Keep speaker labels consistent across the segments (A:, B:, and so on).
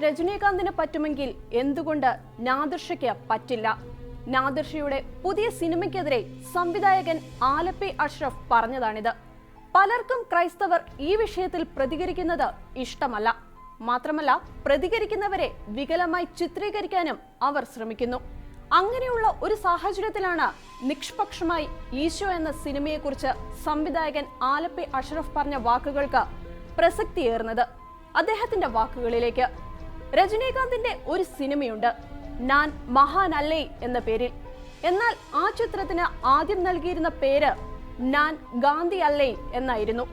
A: രജനീകാന്തിന് പറ്റുമെങ്കിൽ എന്തുകൊണ്ട് നാദിർഷയ്ക്ക് പറ്റില്ല? നാദിർഷയുടെ പുതിയ സിനിമയ്ക്കെതിരെ സംവിധായകൻ ആലപ്പി അഷ്റഫ് പറഞ്ഞതാണിത്. പലർക്കും ക്രൈസ്തവർ ഈ വിഷയത്തിൽ പ്രതികരിക്കുന്നത് ഇഷ്ടമല്ല. മാത്രമല്ല പ്രതികരിക്കുന്നവരെ വികലമായി ചിത്രീകരിക്കാനും അവർ ശ്രമിക്കുന്നു. അങ്ങനെയുള്ള ഒരു സാഹചര്യത്തിലാണ് നിഷ്പക്ഷമായി ഈശോ എന്ന സിനിമയെക്കുറിച്ച് സംവിധായകൻ ആലപ്പി അഷ്റഫ് പറഞ്ഞ വാക്കുകൾക്ക് പ്രസക്തിയേറുന്നത് അദ്ദേഹത്തിന്റെ വാക്കുകളിലേക്ക് രജനീകാന്തിന്റെ ഒരു സിനിമയുണ്ട്. നാൻ മഹാനല്ലേ എന്ന പേരിൽ. എന്നാൽ ആ ചിത്രത്തിന് ആദ്യം നൽകിയിരുന്ന പേര് നാൻ ഗാന്ധി അല്ലേ എന്നായിരുന്നു.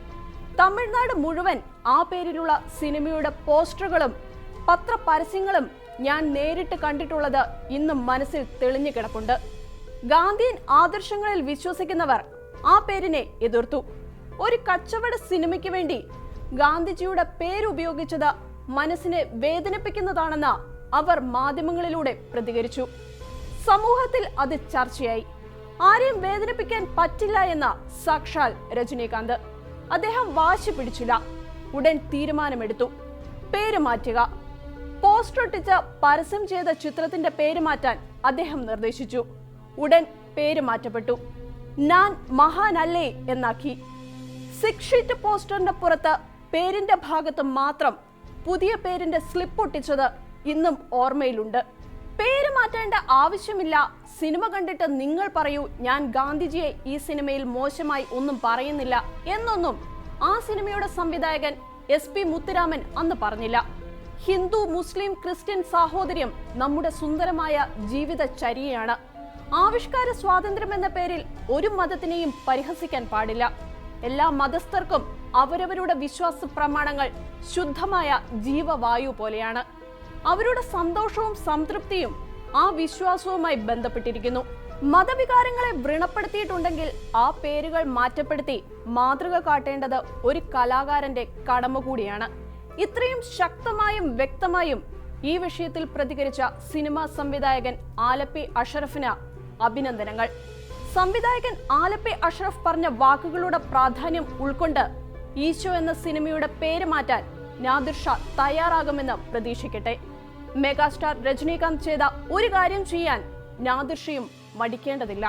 A: തമിഴ്നാട് മുഴുവൻ ആ പേരിലുള്ള സിനിമയുടെ പോസ്റ്ററുകളും പത്രപരസ്യങ്ങളും ഞാൻ നേരിട്ട് കണ്ടിട്ടുള്ളത് ഇന്നും മനസ്സിൽ തെളിഞ്ഞു കിടപ്പുണ്ട്. ഗാന്ധിയൻ ആദർശങ്ങളിൽ വിശ്വസിക്കുന്നവർ ആ പേരിനെ എതിർത്തു. ഒരു കച്ചവട സിനിമയ്ക്ക് വേണ്ടി ഗാന്ധിജിയുടെ പേരുപയോഗിച്ചത് മനസ്സിനെ വേദനിപ്പിക്കുന്നതാണെന്ന് അവർ മാധ്യമങ്ങളിലൂടെ പ്രതികരിച്ചു. സമൂഹത്തിൽ അത് ചർച്ചയായി. ആരെയും വേദനിപ്പിക്കാൻ പറ്റില്ല എന്ന സാക്ഷാൽ രജനീകാന്ത്. അദ്ദേഹം വാശി പിടിച്ചില്ല. ഉടൻ തീരുമാനമെടുത്തു. പേര് മാറ്റുക. പോസ്റ്റർ ഒട്ടിച്ച് പരസ്യം ചെയ്ത ചിത്രത്തിന്റെ പേര് മാറ്റാൻ അദ്ദേഹം നിർദ്ദേശിച്ചു. ഉടൻ പേര് മാറ്റപ്പെട്ടു. ഞാൻ മഹാനല്ലേ എന്നാക്കി. സിക്സ് ഷീറ്റ് പോസ്റ്ററിന്റെ പുറത്ത് പേരിന്റെ ഭാഗത്ത് മാത്രം പുതിയ പേരിന്റെ സ്ലിപ്പ് ഒട്ടിച്ചത് ഇന്നും ഓർമ്മയിലുണ്ട്. പേര് മാറ്റേണ്ട ആവശ്യമില്ല. സിനിമ കണ്ടിട്ട് നിങ്ങൾ പറയൂ ഞാൻ ഗാന്ധിജിയെ ഈ സിനിമയിൽ മോശമായി ഒന്നും പറയുന്നില്ല എന്നൊന്നും ആ സിനിമയുടെ സംവിധായകൻ എസ് പി മുത്തുരാമൻ അന്ന് പറഞ്ഞില്ല. ഹിന്ദു മുസ്ലിം ക്രിസ്ത്യൻ സാഹോദര്യം നമ്മുടെ സുന്ദരമായ ജീവിത ചര്യയാണ് ആവിഷ്കാര സ്വാതന്ത്ര്യം എന്ന പേരിൽ ഒരു മതത്തിനെയും പരിഹസിക്കാൻ പാടില്ല. എല്ലാ മതസ്ഥർക്കും അവരവരുടെ വിശ്വാസ പ്രമാണങ്ങൾ ശുദ്ധമായ ജീവവായു പോലെയാണ്. അവരുടെ സന്തോഷവും സംതൃപ്തിയും ആ വിശ്വാസവുമായി ബന്ധപ്പെട്ടിരിക്കുന്നു. മതവികാരങ്ങളെ വ്രണപ്പെടുത്തിയിട്ടുണ്ടെങ്കിൽ ആ പേരുകൾ മാറ്റപ്പെടുത്തി മാതൃക കാട്ടേണ്ടത് ഒരു കലാകാരന്റെ കടമ കൂടിയാണ് ഇത്രയും ശക്തമായും വ്യക്തമായും ഈ വിഷയത്തിൽ പ്രതികരിച്ച സിനിമാ സംവിധായകൻ ആലപ്പി അഷറഫിന് അഭിനന്ദനങ്ങൾ. സംവിധായകൻ ആലപ്പി അഷറഫ് പറഞ്ഞ വാക്കുകളുടെ പ്രാധാന്യം ഉൾക്കൊണ്ട് ഈശോ എന്ന സിനിമയുടെ പേര് മാറ്റാൻ നാദിർ ഷാ തയ്യാറാകുമെന്ന് പ്രതീക്ഷിക്കട്ടെ. മെഗാസ്റ്റാർ രജനീകാന്ത് ചെയ്ത ഒരു കാര്യം ചെയ്യാൻ നാദിർ ഷയും മടിക്കേണ്ടതില്ല.